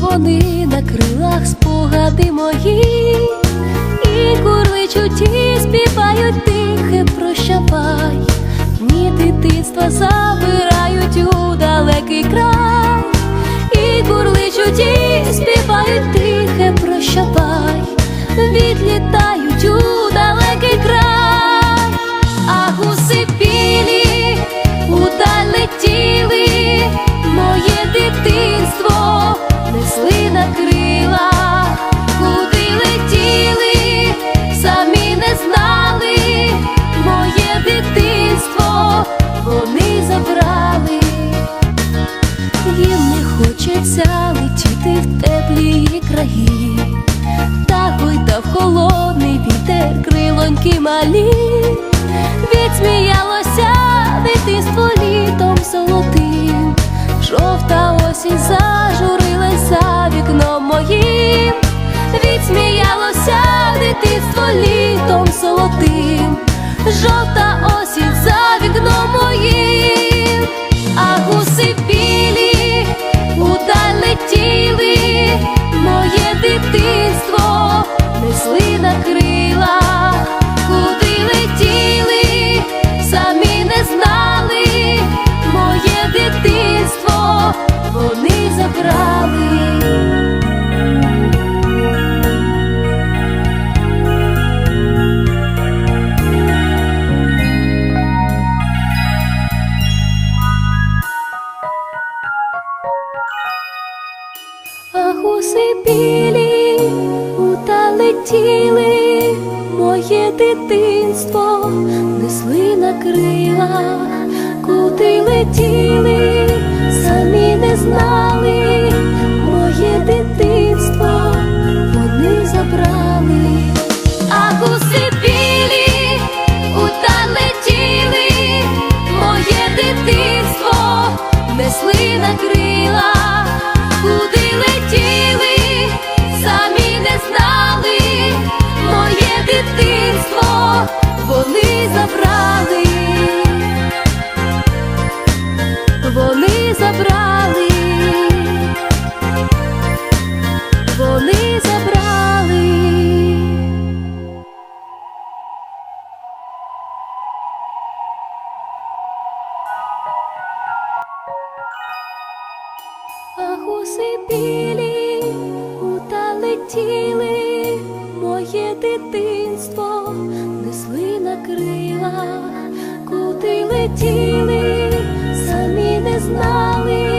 вони на крилах спогади мої, і курличуть і співають тихе, прощавай, ні дитинства за. летіти в теплі краї, та гойдав холодний вітер крилоньки малі, від смія. летіли моє дитинство, несли на крилах, куди летіли. а гуси білі уталетіли моє дитинство, несли на крила, куди летіли, самі не знали.